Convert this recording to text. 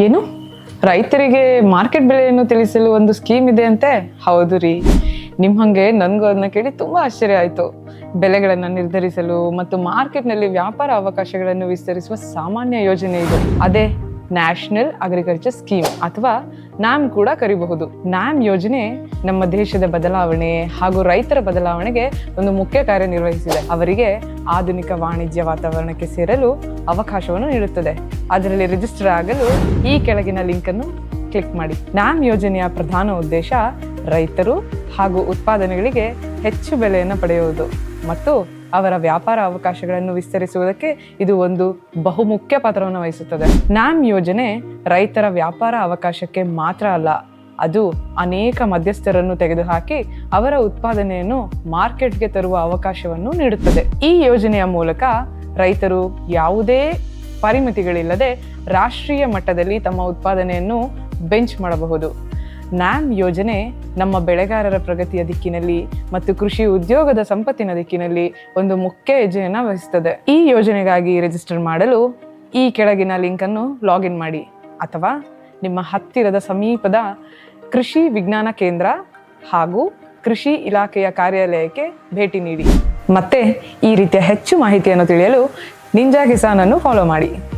ಏನು? ರೈತರಿಗೆ ಮಾರ್ಕೆಟ್ ಬೆಲೆಯನ್ನು ತಿಳಿಸಲು ಒಂದು ಸ್ಕೀಮ್ ಇದೆ ಅಂತೆ? ಹೌದು ರೀ. ನಿಮ್ ಹಂಗೆ ನನಗೂ ಅದನ್ನ ಕೇಳಿ ತುಂಬಾ ಆಶ್ಚರ್ಯ ಆಯ್ತು. ಬೆಲೆಗಳನ್ನು ನಿರ್ಧರಿಸಲು ಮತ್ತು ಮಾರ್ಕೆಟ್ನಲ್ಲಿ ವ್ಯಾಪಾರ ಅವಕಾಶಗಳನ್ನು ವಿಸ್ತರಿಸುವ ಸಾಮಾನ್ಯ ಯೋಜನೆ ಇದು. ಅದೇ ನ್ಯಾಷನಲ್ ಅಗ್ರಿಕಲ್ಚರ್ ಸ್ಕೀಮ್ ಅಥವಾ ನ್ಯಾಮ್ ಕೂಡ ಕರಿಬಹುದು. ನ್ಯಾಮ್ ಯೋಜನೆ ನಮ್ಮ ದೇಶದ ಬದಲಾವಣೆ ಹಾಗೂ ರೈತರ ಬದಲಾವಣೆಗೆ ಒಂದು ಮುಖ್ಯ ಕಾರ್ಯನಿರ್ವಹಿಸಿದೆ ಅವರಿಗೆ ಆಧುನಿಕ ವಾಣಿಜ್ಯ ವಾತಾವರಣಕ್ಕೆ ಸೇರಲು ಅವಕಾಶವನ್ನು ನೀಡುತ್ತದೆ. ಅದರಲ್ಲಿ ರಿಜಿಸ್ಟರ್ ಆಗಲು ಈ ಕೆಳಗಿನ ಲಿಂಕ್ ಅನ್ನು ಕ್ಲಿಕ್ ಮಾಡಿ. ನ್ಯಾಮ್ ಯೋಜನೆಯ ಪ್ರಧಾನ ಉದ್ದೇಶ ರೈತರು ಹಾಗೂ ಉತ್ಪಾದನೆಗಳಿಗೆ ಹೆಚ್ಚು ಬೆಲೆಯನ್ನು ಪಡೆಯುವುದು. ಮತ್ತು ಅವರ ವ್ಯಾಪಾರ ಅವಕಾಶಗಳನ್ನು ವಿಸ್ತರಿಸುವುದಕ್ಕೆ ಇದು ಒಂದು ಬಹುಮುಖ್ಯ ಪಾತ್ರವನ್ನು ವಹಿಸುತ್ತದೆ. ನ್ಯಾಮ್ ಯೋಜನೆ ರೈತರ ವ್ಯಾಪಾರ ಅವಕಾಶಕ್ಕೆ ಮಾತ್ರ ಅಲ್ಲ, ಅದು ಅನೇಕ ಮಧ್ಯಸ್ಥರನ್ನು ತೆಗೆದುಹಾಕಿ ಅವರ ಉತ್ಪಾದನೆಯನ್ನು ಮಾರ್ಕೆಟ್ಗೆ ತರುವ ಅವಕಾಶವನ್ನು ನೀಡುತ್ತದೆ. ಈ ಯೋಜನೆಯ ಮೂಲಕ ರೈತರು ಯಾವುದೇ ಪರಿಮಿತಿಗಳಿಲ್ಲದೆ ರಾಷ್ಟ್ರೀಯ ಮಟ್ಟದಲ್ಲಿ ತಮ್ಮ ಉತ್ಪಾದನೆಯನ್ನು ಬೆಂಚ್ ಮಾಡಬಹುದು. ನ್ಯಾಮ್ ಯೋಜನೆ ನಮ್ಮ ಬೆಳೆಗಾರರ ಪ್ರಗತಿಯ ದಿಕ್ಕಿನಲ್ಲಿ ಮತ್ತು ಕೃಷಿ ಉದ್ಯೋಗದ ಸಂಪತ್ತಿನ ದಿಕ್ಕಿನಲ್ಲಿ ಒಂದು ಮುಖ್ಯ ಹೆಜ್ಜೆಯನ್ನು ವಹಿಸುತ್ತದೆ ಈ ಯೋಜನೆಗಾಗಿ ರಿಜಿಸ್ಟರ್ ಮಾಡಲು ಈ ಕೆಳಗಿನ ಲಿಂಕನ್ನು ಲಾಗಿನ್ ಮಾಡಿ ಅಥವಾ ನಿಮ್ಮ ಹತ್ತಿರದ ಸಮೀಪದ ಕೃಷಿ ವಿಜ್ಞಾನ ಕೇಂದ್ರ ಹಾಗೂ ಕೃಷಿ ಇಲಾಖೆಯ ಕಾರ್ಯಾಲಯಕ್ಕೆ ಭೇಟಿ ನೀಡಿ. ಮತ್ತೆ ಈ ರೀತಿಯ ಹೆಚ್ಚು ಮಾಹಿತಿಯನ್ನು ತಿಳಿಯಲು ನಿಂಜಾ ಕಿಸಾನನ್ನು ಫಾಲೋ ಮಾಡಿ.